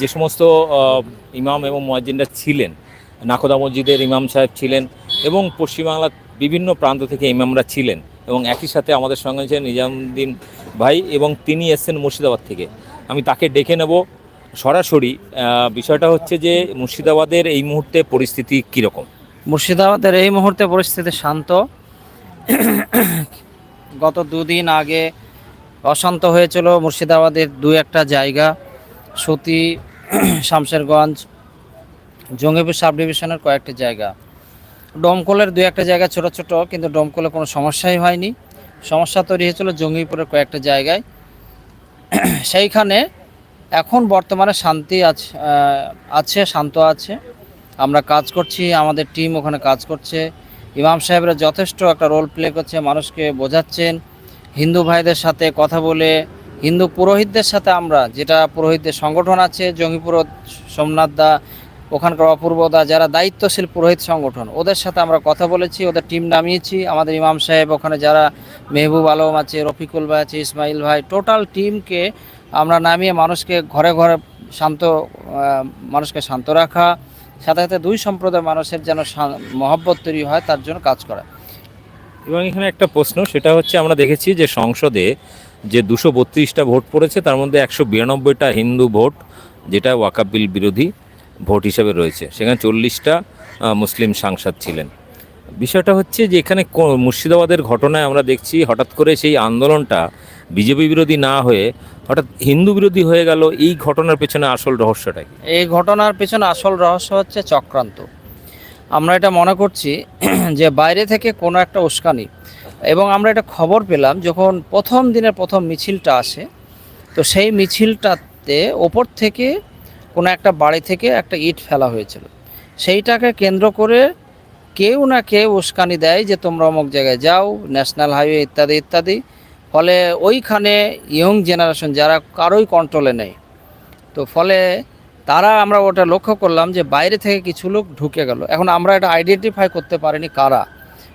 যে সমস্ত ইমাম এবং মসজিদরা ছিলেন, নাকোদা মসজিদের ইমাম সাহেব ছিলেন এবং পশ্চিমবাংলার বিভিন্ন প্রান্ত থেকে ইমামরা ছিলেন এবং একই সাথে আমাদের সঙ্গে ছিলেন নিজামুদ্দিন ভাই এবং তিনি এসছেন মুর্শিদাবাদ থেকে। আমি তাকে ডেকে নেব সরাসরি বিষয়টা হচ্ছে যে মুর্শিদাবাদের এই মুহূর্তে পরিস্থিতি কীরকম? মুর্শিদাবাদের এই মুহূর্তে পরিস্থিতি শান্ত। গত দুদিন আগে অশান্ত হয়েছিল মুর্শিদাবাদের দু একটা জায়গা। সতী, শামশেরগঞ্জ, জঙ্গিপুর সাব ডিভিশনের কয়েকটি জায়গা। ডমকলের দু একটা জায়গা ছোট ছোট, কিন্তু ডমকলে কোনো সমস্যাই হয়নি। সমস্যা তৈরি হয়েছিল জঙ্গিপুরের কয়েকটা জায়গায়। সেইখানে এখন বর্তমানে শান্তি আছে আছে, শান্ত আছে। আমরা কাজ করছি, আমাদের টিম ওখানে কাজ করছে। ইমাম সাহেবরা যথেষ্ট একটা রোল প্লে করছে, মানুষকে বোঝাচ্ছেন। হিন্দু ভাইদের সাথে কথা বলে হিন্দু পুরোহিতদের সাথে আমরা, যেটা পুরোহিতদের সংগঠন আছে, জঙ্গিপুর, সোমনাথ দা, ওখানকার অপূর্ব দা, যারা দায়িত্বশীল পুরোহিত সংগঠন, ওদের সাথে আমরা কথা বলেছি, ওদের টিম নামিয়েছি। আমাদের ইমাম সাহেব ওখানে যারা, মেহবুব আলম আছে, রফিকুল ভাই আছে, ইসমাইল ভাই, টোটাল টিমকে আমরা নামিয়ে মানুষকে ঘরে ঘরে শান্ত মানুষকে শান্ত রাখা, সাথে সাথে দুই সম্প্রদায়ের মানুষের যেন মহব্বত তৈরি হয়, তার জন্য কাজ করা। এবং এখানে একটা প্রশ্ন, সেটা হচ্ছে আমরা দেখেছি যে সংসদে যে দুশো বত্রিশটা ভোট পড়েছে, তার মধ্যে একশো বিরানব্বইটা হিন্দু ভোট, যেটা ওয়াকাব বিল বিরোধী ভোট হিসেবে রয়েছে। সেখানে চল্লিশটা মুসলিম সাংসদ ছিলেন। বিষয়টা হচ্ছে যে এখানে মুর্শিদাবাদের ঘটনায় আমরা দেখছি হঠাৎ করে সেই আন্দোলনটা বিজেপি বিরোধী না হয়ে হঠাৎ হিন্দু বিরোধী হয়ে গেল। এই ঘটনার পেছনে আসল রহস্যটা কি? এই ঘটনার পেছনে আসল রহস্য হচ্ছে চক্রান্ত। আমরা এটা মনে করছি যে বাইরে থেকে কোনো একটা উস্কানি এবং আমরা একটা খবর পেলাম যখন প্রথম দিনের প্রথম মিছিলটা আসে, তো সেই মিছিলটাতে ওপর থেকে কোনো একটা বাড়ি থেকে একটা ইট ফেলা হয়েছিল। সেইটাকে কেন্দ্র করে কেউ না কেউ উস্কানি দেয় যে তোমরা অমুক জায়গায় যাও, ন্যাশনাল হাইওয়ে ইত্যাদি ইত্যাদি। ফলে ওইখানে ইয়ং জেনারেশন যারা কারোই কন্ট্রোলে নেই। তো ফলে তারা আমরা ওটা লক্ষ্য করলাম যে বাইরে থেকে কিছু লোক ঢুকে গেল। এখন আমরা এটা আইডেন্টিফাই করতে পারিনি কারা।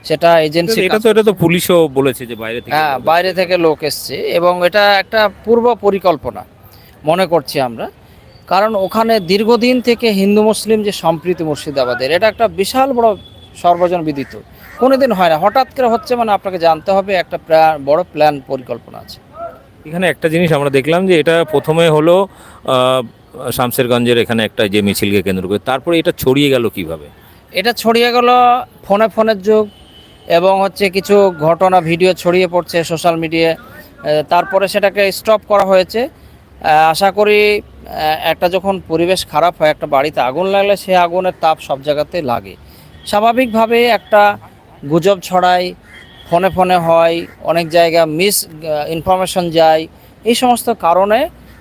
সেটা এজেন্সি এটা তো এটা তো পুলিশও বলেছে যে বাইরে থেকে হ্যাঁ বাইরে থেকে লোক এসছে এবং এটা একটা পূর্ব পরিকল্পনা মনে করছি আমরা। কারণ ওখানে দীর্ঘদিন থেকে হিন্দু মুসলিম যে সম্প্রীতি মুর্শিদাবাদের এটা একটা বিশাল বড় সর্বজন বিদিত কোনোদিন হয় না হঠাৎ করে হচ্ছে মানে আপনাকে জানতে হবে একটা প্ল্যান বড় প্ল্যান পরিকল্পনা আছে। এখানে একটা জিনিস আমরা দেখলাম যে এটা প্রথমে হলো আহ, শামশেরগঞ্জের এখানে একটা যে মিছিলকে কেন্দ্র করে তারপরে এটা ছড়িয়ে গেল কীভাবে? এটা ছড়িয়ে গেল ফোনে ফোনের যুগ এবং হচ্ছে কিছু ঘটনা, ভিডিও ছড়িয়ে পড়ছে সোশ্যাল মিডিয়ায় তারপরে সেটাকে স্টপ করা হয়েছে। আশা করি একটা যখন পরিবেশ খারাপ হয়, একটা বাড়িতে আগুন লাগলে সে আগুনের তাপ সব জায়গাতে লাগে। স্বাভাবিকভাবে একটা গুজব ছড়ায়, ফোনে ফোনে হয়, অনেক জায়গা মিস ইনফরমেশন যায়। এই সমস্ত কারণে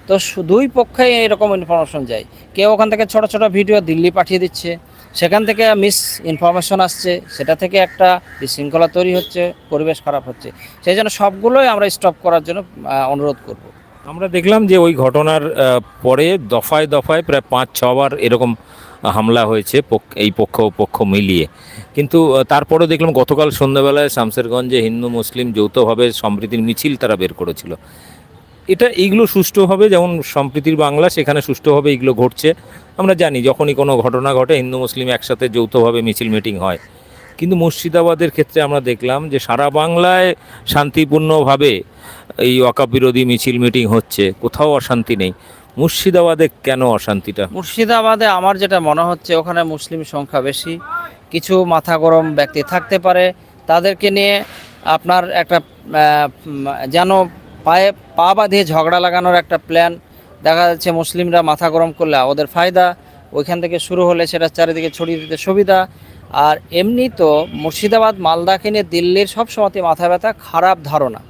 তো দুই পক্ষেই এরকম ইনফরমেশন যায়। কেউ ওখান থেকে ছোট ছোট ভিডিও দিল্লি পাঠিয়ে দিচ্ছে। সেখান থেকে মিস ইনফরমেশন আসছে, সেটা থেকে একটা বিশৃঙ্খলা তৈরি হচ্ছে, পরিবেশ খারাপ হচ্ছে। সেই জন্য সবগুলোই আমরা স্টপ করার জন্য অনুরোধ করব। আমরা দেখলাম যে ওই ঘটনার পরে দফায় দফায় প্রায় পাঁচ ছবার এরকম হামলা হয়েছে এই পক্ষ পক্ষ মিলিয়ে। কিন্তু তারপরেও দেখলাম গতকাল সন্ধ্যাবেলায় শামসেরগঞ্জে হিন্দু, মুসলিম যৌথভাবে সম্প্রীতির মিছিল তারা বের করেছিল। এটা এইগুলো সুষ্ঠুভাবে যেমন সম্প্রীতির বাংলা, সেখানে সুষ্ঠুভাবে এইগুলো ঘটছে। আমরা জানি যখনই কোনো ঘটনা ঘটে, হিন্দু, মুসলিম একসাথে যৌথভাবে মিছিল মিটিং হয়। কিন্তু মুর্শিদাবাদের ক্ষেত্রে আমরা দেখলাম যে সারা বাংলায় শান্তিপূর্ণভাবে এই ওয়াকাব বিরোধী মিছিল মিটিং হচ্ছে, কোথাও অশান্তি নেই। মুর্শিদাবাদে কেন অশান্তিটা? মুর্শিদাবাদে আমার যেটা মনে হচ্ছে, ওখানে মুসলিম সংখ্যা বেশি, কিছু মাথা গরম ব্যক্তি থাকতে পারে। তাদেরকে নিয়ে আপনার একটা যেন পায়ে পা বাঁধিয়ে ঝগড়া লাগানোর একটা প্ল্যান দেখা যাচ্ছে মুসলিমরা মাথা গরম করলে ওদের ফায়দা। ওইখান থেকে শুরু হলে সেটা চারিদিকে ছড়িয়ে দিতে সুবিধা। আর এমনি তো মুর্শিদাবাদ মালদাকে নিয়ে দিল্লির সব সময়তে মাথা ব্যথা খারাপ ধারণা।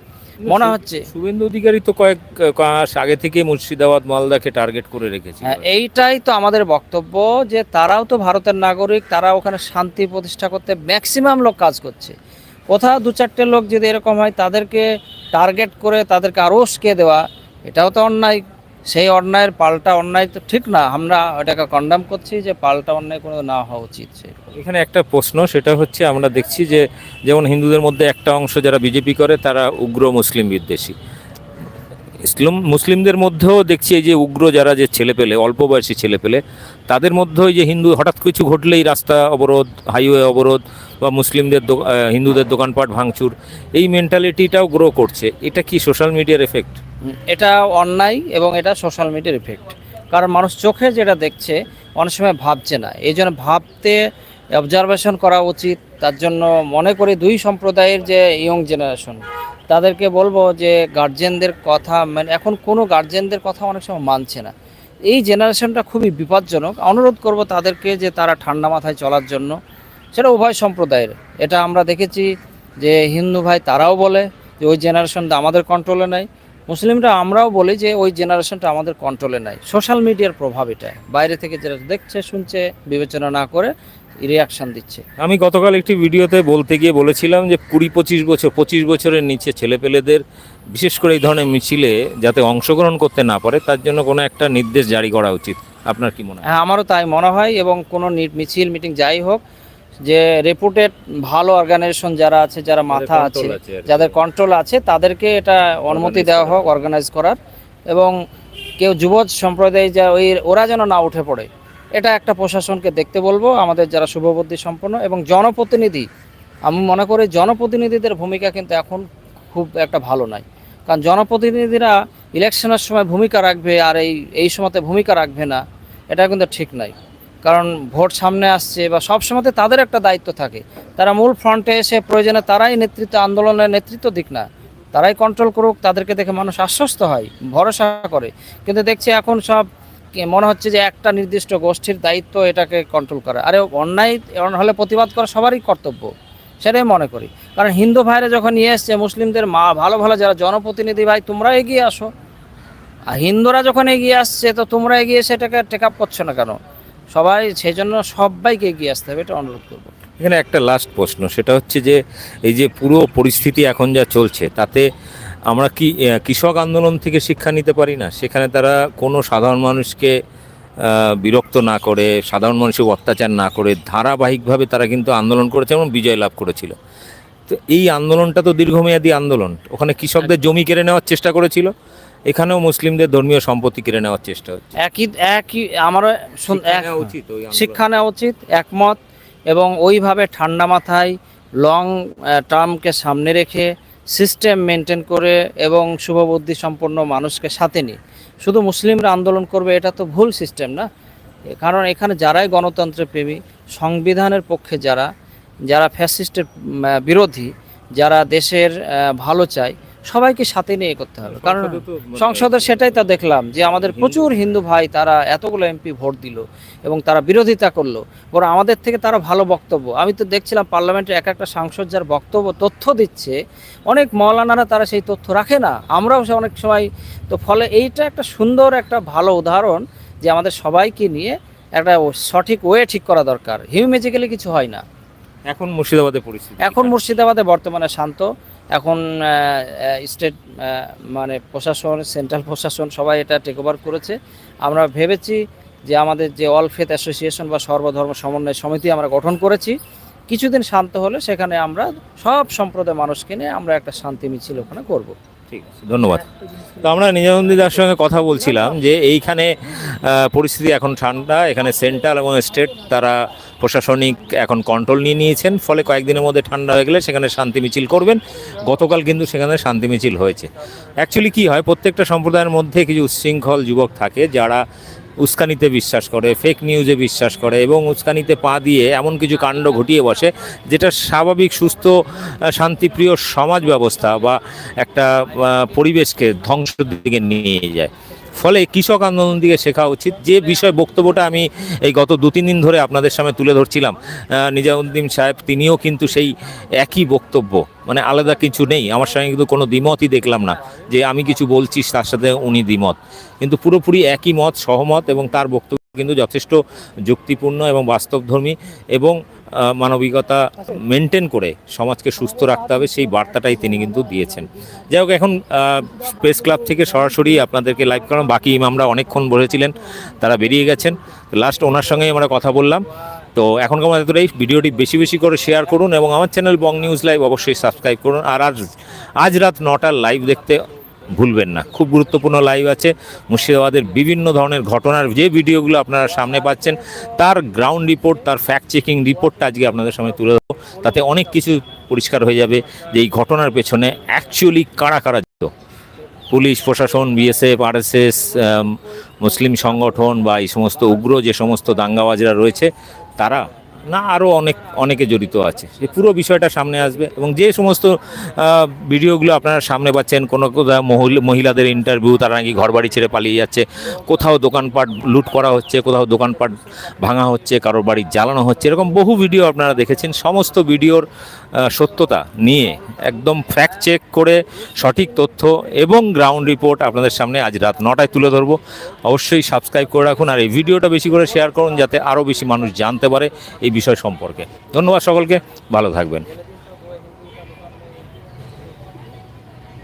মনে হচ্ছে শুভেন্দু অধিকারী তো কয়েক মাস আগে থেকে মুর্শিদাবাদ মালদাকে টার্গেট করে রেখেছে হ্যাঁ এইটাই তো আমাদের বক্তব্য যে তারাও তো ভারতের নাগরিক তারা ওখানে শান্তি প্রতিষ্ঠা করতে ম্যাক্সিমাম লোক কাজ করছে। কোথাও দু চারটে লোক যদি এরকম হয়, তাদেরকে টার্গেট করে তাদেরকে আরও উস্কে দেওয়া, এটাও তো অন্যায়। সেই অন্যায়ের পাল্টা অন্যায় তো ঠিক না। আমরা ওটাকে কন্ডাম করছি যে পাল্টা অন্যায় কোনো না হওয়া উচিত। এখানে একটা প্রশ্ন, সেটা হচ্ছে আমরা দেখছি যে যেমন হিন্দুদের মধ্যে একটা অংশ যারা বিজেপি করে, তারা উগ্র মুসলিম বিদ্বেষী। ইসলাম মুসলিমদের মধ্যেও দেখছি এই যে উগ্র যারা যে ছেলেপেলে অল্প বয়সী ছেলেপেলে, তাদের মধ্যেও যে হিন্দু, হঠাৎ কিছু ঘটলেই রাস্তা অবরোধ, হাইওয়ে অবরোধ বা মুসলিমদের হিন্দুদের দোকানপাট ভাঙচুর, এই মেন্টালিটিটাও গ্রো করছে। এটা কি সোশ্যাল মিডিয়ার এফেক্ট এটা অন্যায় এবং এটা সোশ্যাল মিডিয়ার এফেক্ট কারণ মানুষ চোখে যেটা দেখছে, অনেক সময় ভাবছে না। এই জন্য ভাবতে অবজারভেশন করা উচিত। তার জন্য মনে করি দুই সম্প্রদায়ের যে ইয়ং জেনারেশন তাদেরকে বলব যে গার্জেনদের কথা মানে এখন কোনো গার্জেনদের কথা অনেক সময় মানছে না। এই জেনারেশনটা খুবই বিপজ্জনক। অনুরোধ করব তাদেরকে যে তারা ঠান্ডা মাথায় চলার জন্য। সেটা উভয় সম্প্রদায়ের। এটা আমরা দেখেছি যে হিন্দু ভাই তারাও বলে যে ওই জেনারেশনটা আমাদের কন্ট্রোলে নাই। মুসলিমরা আমরাও বলি যে ওই জেনারেশনটা আমাদের কন্ট্রোলে নাই। সোশ্যাল মিডিয়ার প্রভাব এটা। বাইরে থেকে যেটা দেখছে শুনছে বিবেচনা না করে রিয়াকশন দিচ্ছে। আমি গতকাল একটি ভিডিওতে বলতে গিয়ে বলেছিলাম যে কুড়ি পঁচিশ বছর পঁচিশ বছরের নিচে ছেলেপেলেদের বিশেষ করে এই ধরনের মিছিলে যাতে অংশগ্রহণ করতে না পারে তার জন্য কোনো একটা নির্দেশ জারি করা উচিত। আপনার কি মনে হয়? হ্যাঁ আমারও তাই মনে হয় এবং কোনো মিছিল মিটিং যাই হোক যে রেপুটেড ভালো অর্গানাইজেশন যারা আছে যারা মাথা আছে। যাদের কন্ট্রোল আছে তাদেরকে এটা অনুমতি দেওয়া হোক অর্গানাইজ করার। এবং কেউ যুব সম্প্রদায় যা ওই ওরা যেন না উঠে পড়ে এটা একটা প্রশাসনকে দেখতে বলব আমাদের যারা শুভবুদ্ধি সম্পন্ন এবং জনপ্রতিনিধি আমি মনে করি জনপ্রতিনিধিদের ভূমিকা কিন্তু এখন খুব একটা ভালো নাই। কারণ জনপ্রতিনিধিরা ইলেকশনের সময় ভূমিকা রাখবে আর এই এই সময়তে ভূমিকা রাখবে না এটা কিন্তু ঠিক নাই। কারণ ভোট সামনে আসছে বা সব সময়তে তাদের একটা দায়িত্ব থাকে। তারা মূল ফ্রন্টে এসে প্রয়োজনে তারাই নেতৃত্ব, আন্দোলনের নেতৃত্ব দিক না। তারাই কন্ট্রোল করুক, তাদেরকে দেখে মানুষ আশ্বস্ত হয়, ভরসা করে। কিন্তু দেখছি এখন সব মনে হচ্ছে যে একটা নির্দিষ্ট গোষ্ঠীর দায়িত্ব এটাকে কন্ট্রোল করা। আরে অন্যায় হলে প্রতিবাদ করা সবারই কর্তব্য, সেটাই মনে করি। কারণ হিন্দু ভাইরা যখন নিয়ে এসছে, মুসলিমদের মা, ভালো ভালো যারা জনপ্রতিনিধি ভাই, তোমরা এগিয়ে আসো। আর হিন্দুরা যখন এগিয়ে আসছে, তো তোমরা এগিয়ে এসে এটাকে টেক আপ করছ না কেন? সবাই সেই জন্য সবাইকে এগিয়ে আসতে হবে এটা অনুরোধ করব। এখানে একটা লাস্ট প্রশ্ন সেটা হচ্ছে যে এই যে পুরো পরিস্থিতি এখন যা চলছে তাতে আমরা কি কৃষক আন্দোলন থেকে শিক্ষা নিতে পারি না? সেখানে তারা কোনো সাধারণ মানুষকে বিরক্ত না করে সাধারণ মানুষের অত্যাচার না করে ধারাবাহিকভাবে তারা কিন্তু আন্দোলন করেছে এবং বিজয় লাভ করেছিল। তো এই আন্দোলনটা তো দীর্ঘমেয়াদী আন্দোলন। ওখানে কৃষকদের জমি কেড়ে নেওয়ার চেষ্টা করেছিল। এখানেও মুসলিমদের ধর্মীয় সম্পত্তি কেড়ে নেওয়ার চেষ্টা হচ্ছে। একই একই আমার শুন- শিক্ষা নেওয়া উচিত শিক্ষা নেওয়া উচিত একমত এবং ওইভাবে ঠান্ডা মাথায় লং টার্মকে সামনে রেখে সিস্টেম মেনটেন করে এবং শুভবুদ্ধি সম্পন্ন মানুষকে সাথে নিয়ে। শুধু মুসলিমরা আন্দোলন করবে এটা তো ভুল সিস্টেম না। কারণ এখানে যারাই গণতন্ত্রের প্রেমী সংবিধানের পক্ষে যারা যারা ফ্যাসিস্টের বিরোধী যারা দেশের ভালো চায় সবাইকে সাথে নিয়ে করতে হবে। কারণ সংসদে মানে- সংসদের সেটাই তো দেখলাম যে আমাদের প্রচুর হিন্দু ভাই তারা এতগুলো এমপি ভোট দিল এবং তারা বিরোধিতা করল। বরং আমাদের থেকে তারা ভালো বক্তব্য। আমি তো দেখছিলাম পার্লামেন্টের এক একটা সাংসদ যার বক্তব্য তথ্য দিচ্ছে অনেক মৌলানারা তারা সেই তথ্য রাখে না। আমরাও সে অনেক সময় তো ফলে এইটা একটা সুন্দর একটা ভালো উদাহরণ যে আমাদের সবাইকে নিয়ে একটা সঠিক ওয়ে ঠিক করা দরকার। হিউম্যাজিক্যালি কিছু হয় না। এখন মুর্শিদাবাদে পরিস্থিতি। এখন মুর্শিদাবাদে বর্তমানে শান্ত। এখন স্টেট মানে প্রশাসন সেন্ট্রাল প্রশাসন সবাই এটা টেক ওভার করেছে। আমরা ভেবেছি যে আমাদের যে অল ফেথ অ্যাসোসিয়েশন বা সর্বধর্ম সমন্বয় সমিতি আমরা গঠন করেছি কিছুদিন শান্ত হলে সেখানে আমরা সব সম্প্রদায়ের মানুষকে নিয়ে আমরা একটা শান্তি মিছিল ওখানে করব। ঠিক আছে ধন্যবাদ। তো আমরা নিজামুদ্দিদার সঙ্গে কথা বলছিলাম যে এইখানে পরিস্থিতি এখন ঠান্ডা এখানে সেন্ট্রাল এবং স্টেট তারা প্রশাসনিক এখন কন্ট্রোল নিয়ে নিয়েছেন, ফলে কয়েকদিনের মধ্যে ঠান্ডা হয়ে গেলে সেখানে শান্তি মিছিল করবেন। গতকাল কিন্তু সেখানে শান্তি মিছিল হয়েছে। অ্যাকচুয়ালি কি হয়, প্রত্যেকটা সম্প্রদায়ের মধ্যে কিছু উচ্ছৃঙ্খল যুবক থাকে যারা উস্কানিতে বিশ্বাস করে ফেক নিউজে বিশ্বাস করে এবং উস্কানিতে পা দিয়ে এমন কিছু কাণ্ড ঘটিয়ে বসে যেটা স্বাভাবিক, সুস্থ শান্তিপ্রিয় সমাজ ব্যবস্থা বা একটা পরিবেশকে ধ্বংসের দিকে নিয়ে যায়। ফলে কৃষক আন্দোলন দিকে শেখা উচিত। যে বিষয় বক্তব্যটা আমি এই গত দু তিন দিন ধরে আপনাদের সামনে তুলে ধরছিলাম নিজামুদ্দিন সাহেব, তিনিও কিন্তু সেই একই বক্তব্য মানে আলাদা কিছু নেই। আমার সঙ্গে কিন্তু কোনো দ্বিমতই দেখলাম না যে আমি কিছু বলছি, তার সাথে উনি দ্বিমত। কিন্তু পুরোপুরি একই মত, সহমত এবং তার বক্তব্য কিন্তু যথেষ্ট যুক্তিপূর্ণ এবং বাস্তবধর্মী এবং মানবিকতা মেনটেন করে সমাজকে সুস্থ রাখতে হবে, সেই বার্তাটাই তিনি কিন্তু দিয়েছেন। যাই হোক, এখন প্রেস ক্লাব থেকে সরাসরি আপনাদেরকে লাইভ করাম বাকি ইমামরা অনেকক্ষণ বসেছিলেন, তারা বেরিয়ে গেছেন। লাস্ট ওনার সঙ্গেই আমরা কথা বললাম। তো এখনকার মতো এতটাই ভিডিওটি বেশি বেশি করে শেয়ার করুন এবং আমার চ্যানেল বং নিউজ লাইভ অবশ্যই সাবস্ক্রাইব করুন। আর আজ আজ রাত নটার লাইভ দেখতে ভুলবেন না। খুব গুরুত্বপূর্ণ লাইভ আছে। মুর্শিদাবাদের বিভিন্ন ধরনের ঘটনার যে ভিডিওগুলো আপনারা সামনে পাচ্ছেন, তার গ্রাউন্ড রিপোর্ট তার ফ্যাক্ট চেকিং রিপোর্টটা আজকে আপনাদের সামনে তুলে দেবো তাতে অনেক কিছু পরিষ্কার হয়ে যাবে যে এই ঘটনার পেছনে অ্যাকচুয়ালি কারা কারা যেত পুলিশ, প্রশাসন বিএসএফ আরএসএস মুসলিম সংগঠন বা এই সমস্ত উগ্র যে সমস্ত দাঙ্গাবাজরা রয়েছে, তারা না আরও অনেক, অনেকে জড়িত আছে। এই পুরো বিষয়টা সামনে আসবে এবং যে সমস্ত ভিডিওগুলো আপনারা সামনে পাচ্ছেন, কোনো কোথাও মহিলাদের ইন্টারভিউ তারা নাকি ঘর বাড়ি ছেড়ে পালিয়ে যাচ্ছে, কোথাও দোকানপাট লুট করা হচ্ছে, কোথাও দোকানপাট ভাঙা হচ্ছে, কারোর বাড়ি জ্বালানো হচ্ছে, এরকম বহু ভিডিও আপনারা দেখেছেন। সমস্ত ভিডিওর সত্যতা নিয়ে একদম ফ্যাক্ট চেক করে সঠিক তথ্য এবং গ্রাউন্ড রিপোর্ট আপনাদের সামনে আজ রাত নটায় তুলে ধরবো। অবশ্যই সাবস্ক্রাইব করে রাখুন আর এই ভিডিওটা বেশি করে শেয়ার করুন, যাতে আরও বেশি মানুষ জানতে পারে। এই বিষয় সম্পর্কে। ধন্যবাদ সকলকে ভালো থাকবেন।